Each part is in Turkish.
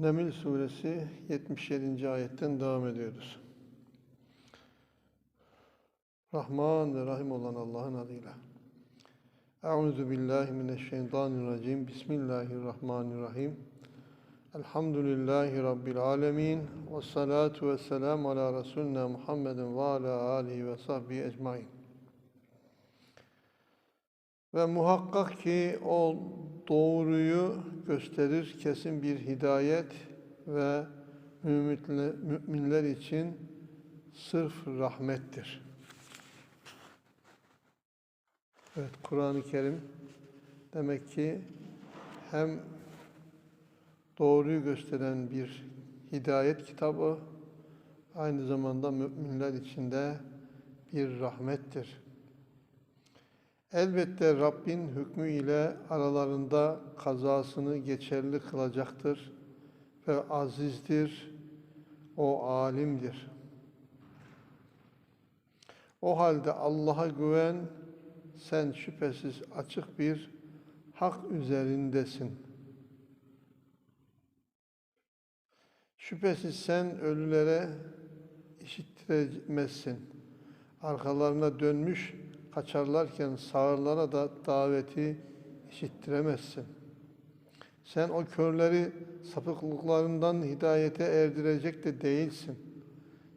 Neml suresi 77. ayetten devam ediyoruz. Rahman ve Rahim olan Allah'ın adıyla. Euzu billahi mineşşeytanirracim. Bismillahirrahmanirrahim. Elhamdülillahi Rabbil alemin. Ve salatu ve selamu ala Resulina Muhammedin ve ala alihi ve sahbihi ecmain. Ve muhakkak ki o doğruyu gösterir kesin bir hidayet ve müminler, için sırf rahmettir. Evet, Kur'an-ı Kerim demek ki hem doğruyu gösteren bir hidayet kitabı, aynı zamanda müminler için de bir rahmettir. Elbette Rabbin hükmü ile aralarında kazasını geçerli kılacaktır ve azizdir, o alimdir. O halde Allah'a güven, sen şüphesiz açık bir hak üzerindesin. Şüphesiz sen ölülere işittiremezsin. Arkalarına dönmüş, kaçarlarken sağırlara da daveti işittiremezsin. Sen o körleri sapıklıklarından hidayete erdirecek de değilsin.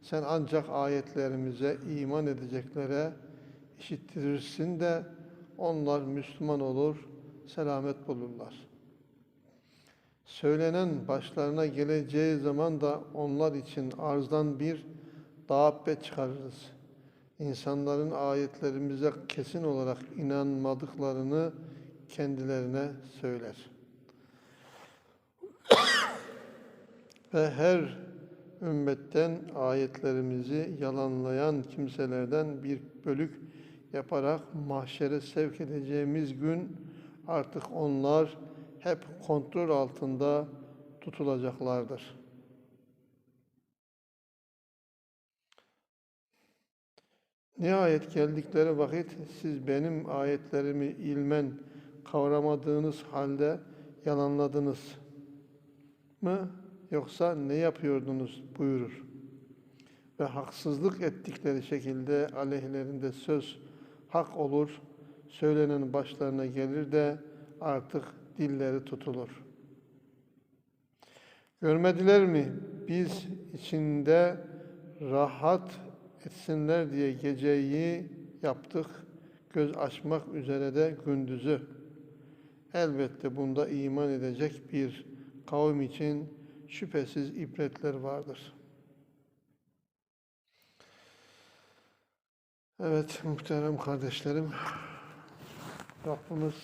Sen ancak ayetlerimize iman edeceklere işittirirsin de onlar Müslüman olur, selamet bulurlar. Söylenen başlarına geleceği zaman da onlar için arzdan bir dağabbe çıkarırız.'' İnsanların ayetlerimize kesin olarak inanmadıklarını kendilerine söyler. Ve her ümmetten ayetlerimizi yalanlayan kimselerden bir bölük yaparak mahşere sevk edeceğimiz gün artık onlar hep kontrol altında tutulacaklardır.'' Nihayet geldikleri vakit siz benim ayetlerimi ilmen kavramadığınız halde yalanladınız mı yoksa ne yapıyordunuz buyurur. Ve haksızlık ettikleri şekilde aleyhlerinde söz hak olur, söylenen başlarına gelir de artık dilleri tutulur. Görmediler mi biz içinde rahat etsinler diye geceyi yaptık, göz açmak üzere de gündüzü. Elbette bunda iman edecek bir kavim için şüphesiz ibretler vardır. Evet muhterem kardeşlerim, Rabbimiz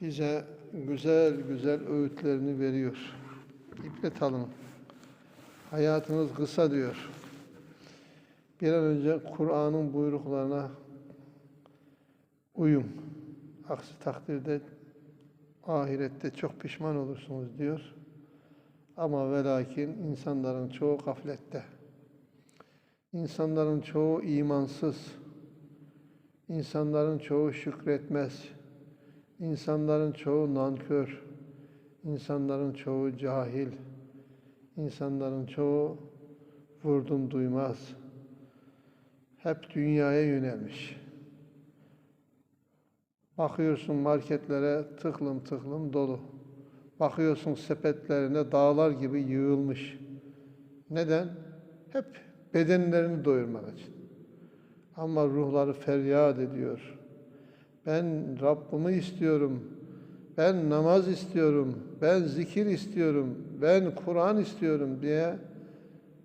bize güzel güzel öğütlerini veriyor. İbret alın. Hayatınız kısa diyor bir an önce Kur'an'ın buyruklarına uyum. Aksi takdirde ahirette çok pişman olursunuz diyor. Ama ve lakin insanların çoğu gaflette. İnsanların çoğu imansız. İnsanların çoğu şükretmez. İnsanların çoğu nankör. İnsanların çoğu cahil. İnsanların çoğu vurdum duymaz.'' Hep dünyaya yönelmiş. Bakıyorsun marketlere tıklım tıklım dolu. Bakıyorsun sepetlerine dağlar gibi yığılmış. Neden? Hep bedenlerini doyurmak için. Ama ruhları feryat ediyor. Ben Rabbimi istiyorum. Ben namaz istiyorum. Ben zikir istiyorum. Ben Kur'an istiyorum diye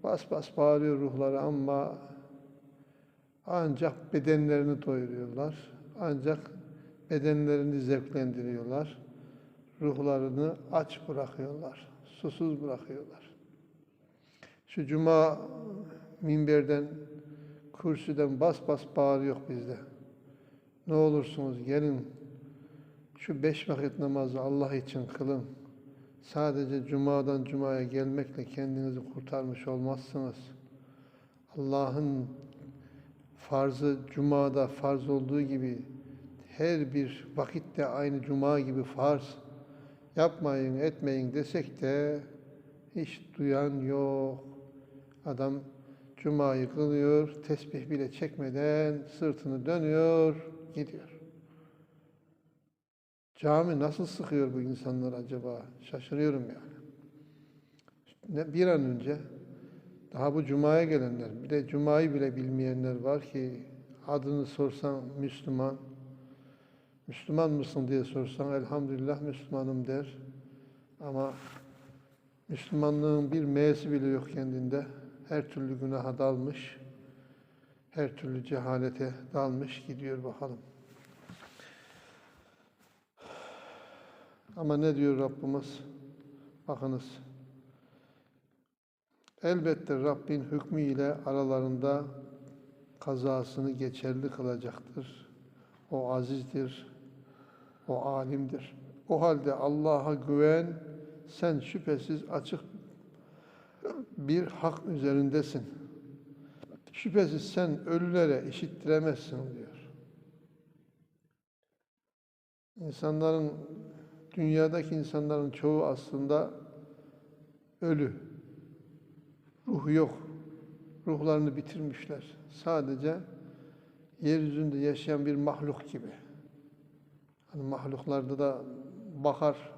bas bas bağırıyor ruhları ama ancak bedenlerini doyuruyorlar. Ancak bedenlerini zevklendiriyorlar. Ruhlarını aç bırakıyorlar. Susuz bırakıyorlar. Şu cuma minberden, kürsüden bas bas bağırıyor bizde. Ne olursunuz gelin şu beş vakit namazı Allah için kılın. Sadece cumadan cumaya gelmekle kendinizi kurtarmış olmazsınız. Allah'ın farzı cumada farz olduğu gibi her bir vakitte aynı cuma gibi farz yapmayın, etmeyin desek de hiç duyan yok. Adam cumayı kılıyor, tesbih bile çekmeden sırtını dönüyor, gidiyor. Cami nasıl sıkıyor bu insanlar acaba? Şaşırıyorum yani. Bir an önce daha bu cumaya gelenler, bir de cumayı bile bilmeyenler var ki adını sorsan Müslüman, Müslüman mısın diye sorsan elhamdülillah Müslümanım der. Ama Müslümanlığın bir M'si bile yok kendinde. Her türlü günaha dalmış, her türlü cehalete dalmış gidiyor bakalım. Ama ne diyor Rabbimiz? Bakınız. Elbette Rabbin hükmü ile aralarında kazasını geçerli kılacaktır. O azizdir, o alimdir. O halde Allah'a güven, sen şüphesiz açık bir hak üzerindesin. Şüphesiz sen ölülere işittiremezsin diyor. İnsanların, dünyadaki insanların çoğu aslında ölü. Ruhu yok. Ruhlarını bitirmişler. Sadece yeryüzünde yaşayan bir mahluk gibi. Hani mahluklarda da bakar,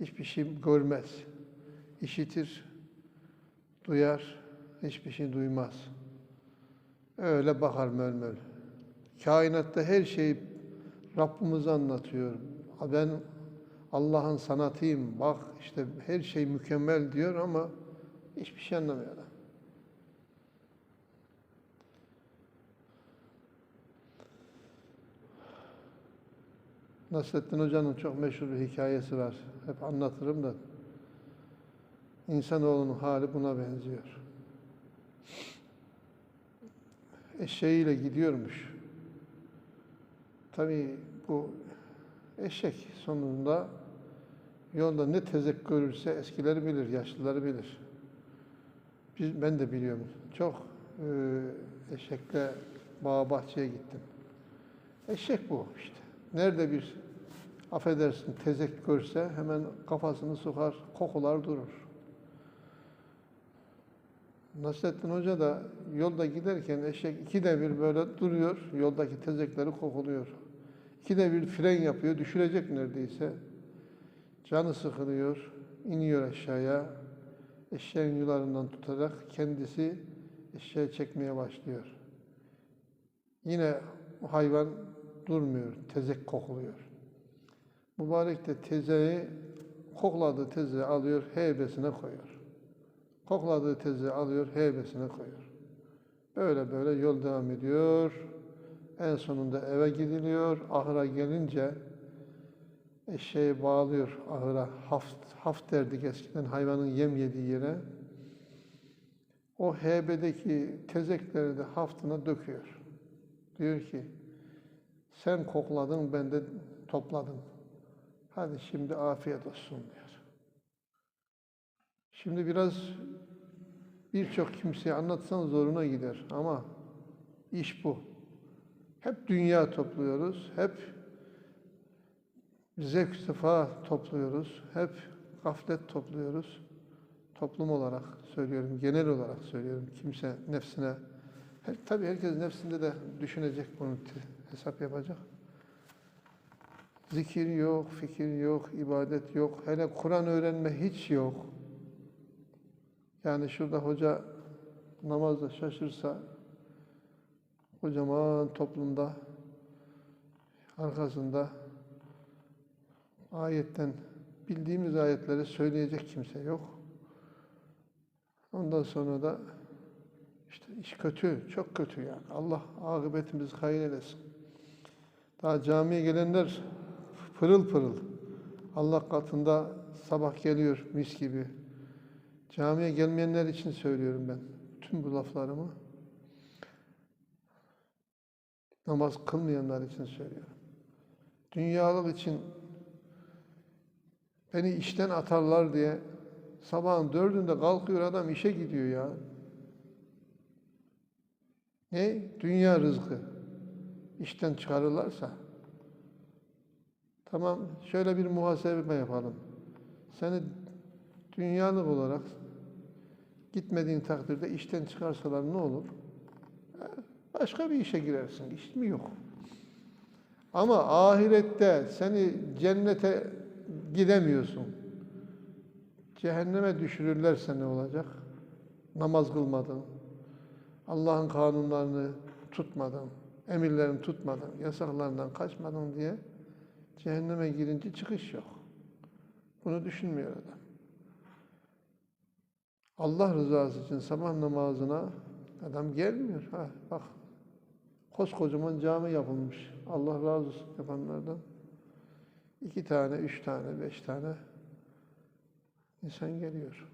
hiçbir şey görmez. İşitir, duyar, hiçbir şey duymaz. Öyle bakar möl möl. Kainatta her şey Rabbimiz anlatıyor. Ben Allah'ın sanatıyım, bak işte her şey mükemmel diyor ama hiçbir şey anlamıyor adam. Nasrettin Hoca'nın çok meşhur bir hikayesi var. Hep anlatırım da. İnsanoğlunun hali buna benziyor. Eşeğiyle gidiyormuş. Tabii bu eşek sonunda yolda ne tezek görürse eskileri bilir, yaşlıları bilir. Biz, ben de biliyorum. Çok e, eşekle bağ bahçeye gittim. Eşek bu işte. Nerede bir affedersin tezek görse hemen kafasını sokar, kokular durur. Nasrettin Hoca da yolda giderken eşek ikide bir böyle duruyor, yoldaki tezekleri kokuluyor. İkide bir fren yapıyor, düşürecek neredeyse. Canı sıkılıyor, iniyor aşağıya. Eşeğin yularından tutarak kendisi eşeği çekmeye başlıyor. Yine hayvan durmuyor, tezek kokuluyor. Mübarek de tezeyi, kokladığı tezeyi alıyor, heybesine koyuyor. Kokladığı tezeyi alıyor, heybesine koyuyor. Böyle böyle yol devam ediyor. En sonunda eve gidiliyor. Ahıra gelince eşeği bağlıyor ahıra. Haft, haft derdik eskiden hayvanın yem yediği yere. O heybedeki tezekleri de haftına döküyor. Diyor ki, sen kokladın, ben de topladım. Hadi şimdi afiyet olsun diyor. Şimdi biraz birçok kimseye anlatsan zoruna gider ama iş bu. Hep dünya topluyoruz, hep zevk sefa topluyoruz, hep gaflet topluyoruz. Toplum olarak söylüyorum, genel olarak söylüyorum. Kimse nefsine, her, tabii herkes nefsinde de düşünecek bunu, hesap yapacak. Zikir yok, fikir yok, ibadet yok. Hele Kur'an öğrenme hiç yok. Yani şurada hoca namazda şaşırsa kocaman toplumda arkasında ayetten bildiğimiz ayetleri söyleyecek kimse yok. Ondan sonra da işte iş kötü, çok kötü yani. Allah akıbetimizi hayır eylesin. Daha camiye gelenler pırıl pırıl. Allah katında sabah geliyor mis gibi. Camiye gelmeyenler için söylüyorum ben tüm bu laflarımı. Namaz kılmayanlar için söylüyorum. Dünyalık için beni işten atarlar diye sabahın dördünde kalkıyor adam işe gidiyor ya. Ne? Dünya rızkı. İşten çıkarırlarsa Tamam, şöyle bir muhasebe yapalım. Seni dünyalık olarak gitmediğin takdirde işten çıkarsalar ne olur? Başka bir işe girersin. İş mi yok? Ama ahirette seni cennete gidemiyorsun. Cehenneme düşürürlerse ne olacak? Namaz kılmadın, Allah'ın kanunlarını tutmadın, emirlerini tutmadın, yasaklarından kaçmadın diye cehenneme girince çıkış yok. Bunu düşünmüyor adam. Allah rızası için sabah namazına adam gelmiyor. Ha, bak koskocaman cami yapılmış. Allah razı olsun yapanlardan. İki tane, üç tane, beş tane insan geliyor.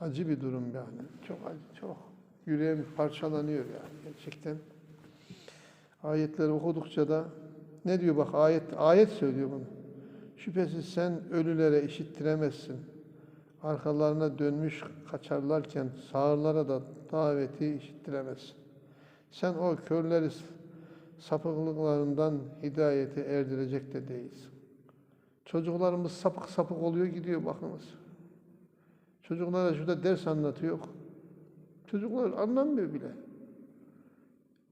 Acı bir durum yani. Çok acı, çok. Yüreğim parçalanıyor yani gerçekten. Ayetleri okudukça da ne diyor bak ayet ayet söylüyor bunu. Şüphesiz sen ölülere işittiremezsin. Arkalarına dönmüş kaçarlarken sağırlara da daveti işittiremezsin. Sen o körleri sapıklıklarından hidayete erdirecek de değilsin. Çocuklarımız sapık sapık oluyor gidiyor bakınız. Çocuklara şurada ders anlatıyor. Çocuklar anlamıyor bile.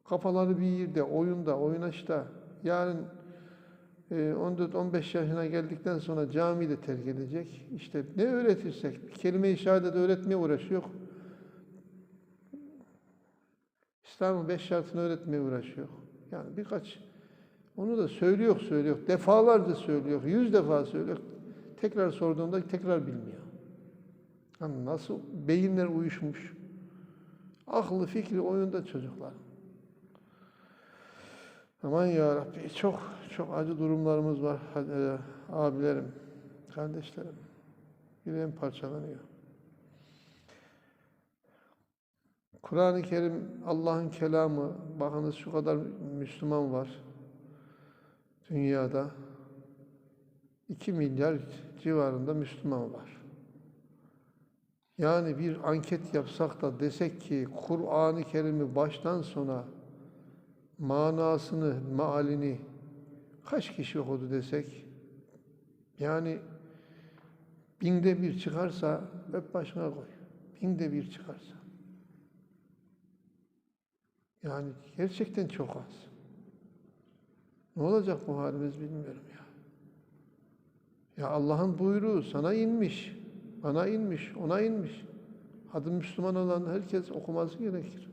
Kafaları bir yerde, oyunda, oynaşta. Yarın 14-15 yaşına geldikten sonra camiyi de terk edecek. İşte ne öğretirsek, kelime-i şehadet öğretmeye uğraşıyor. İslam'ın beş şartını öğretmeye uğraşıyor. Yani birkaç, onu da söylüyor, söylüyor. Defalarca söylüyor, yüz defa söylüyor. Tekrar sorduğunda tekrar bilmiyor. Yani nasıl beyinler uyuşmuş. Aklı fikri oyunda çocuklar. Aman ya Rabbi çok çok acı durumlarımız var e, abilerim, kardeşlerim. Yüreğim parçalanıyor. Kur'an-ı Kerim Allah'ın kelamı. Bakınız şu kadar Müslüman var dünyada. 2 milyar civarında Müslüman var. Yani bir anket yapsak da desek ki Kur'an-ı Kerim'i baştan sona manasını, mealini kaç kişi okudu desek yani binde bir çıkarsa öp başına koy. Binde bir çıkarsa. Yani gerçekten çok az. Ne olacak bu halimiz bilmiyorum ya. Ya Allah'ın buyruğu sana inmiş, bana inmiş, ona inmiş. Adı Müslüman olan herkes okuması gerekir.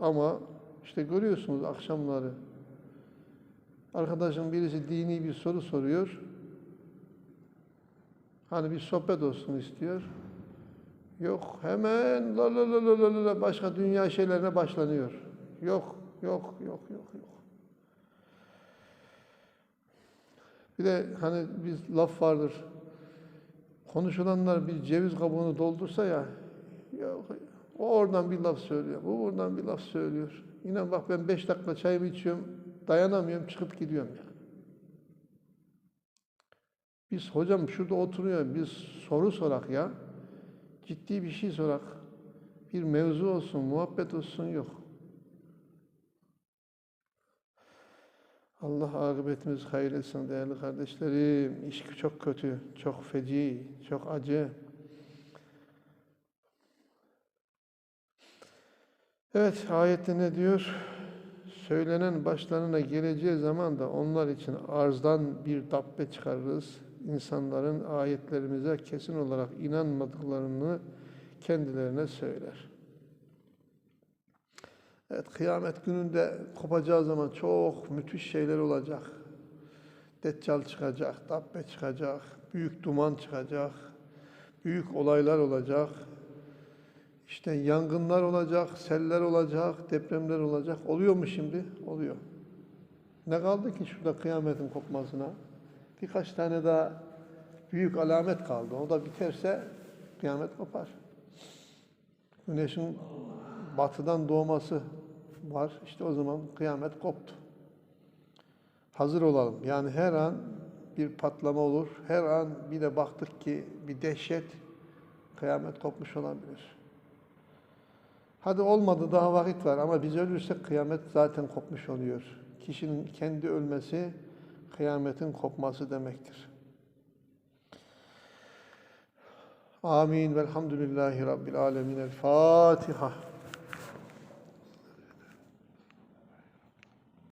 Ama işte görüyorsunuz akşamları arkadaşın birisi dini bir soru soruyor. Hani bir sohbet olsun istiyor. Yok hemen la la la la la başka dünya şeylerine başlanıyor. Yok, yok, yok, yok, yok. Bir de hani bir laf vardır. Konuşulanlar bir ceviz kabuğunu doldursa ya, yok, o oradan bir laf söylüyor, bu oradan bir laf söylüyor. İnan bak ben beş dakika çayımı içiyorum, dayanamıyorum, çıkıp gidiyorum yani. Biz hocam şurada oturuyor, biz soru sorak ya. Ciddi bir şey sorak. Bir mevzu olsun, muhabbet olsun yok. Allah akıbetimiz hayır etsin değerli kardeşlerim. İş çok kötü, çok feci, çok acı. Evet, ayette ne diyor? Söylenen başlarına geleceği zaman da onlar için arzdan bir dabbe çıkarırız. İnsanların ayetlerimize kesin olarak inanmadıklarını kendilerine söyler. Evet, kıyamet gününde kopacağı zaman çok müthiş şeyler olacak. Deccal çıkacak, dabbe çıkacak, büyük duman çıkacak, büyük olaylar olacak. İşte yangınlar olacak, seller olacak, depremler olacak. Oluyor mu şimdi? Oluyor. Ne kaldı ki şurada kıyametin kopmasına? Birkaç tane daha büyük alamet kaldı. O da biterse kıyamet kopar. Güneşin batıdan doğması var. İşte o zaman kıyamet koptu. Hazır olalım. Yani her an bir patlama olur. Her an bir de baktık ki bir dehşet kıyamet kopmuş olabilir. Hadi olmadı daha vakit var ama biz ölürsek kıyamet zaten kopmuş oluyor. Kişinin kendi ölmesi kıyametin kopması demektir. Amin. Velhamdülillahi Rabbil Alemin. El Fatiha.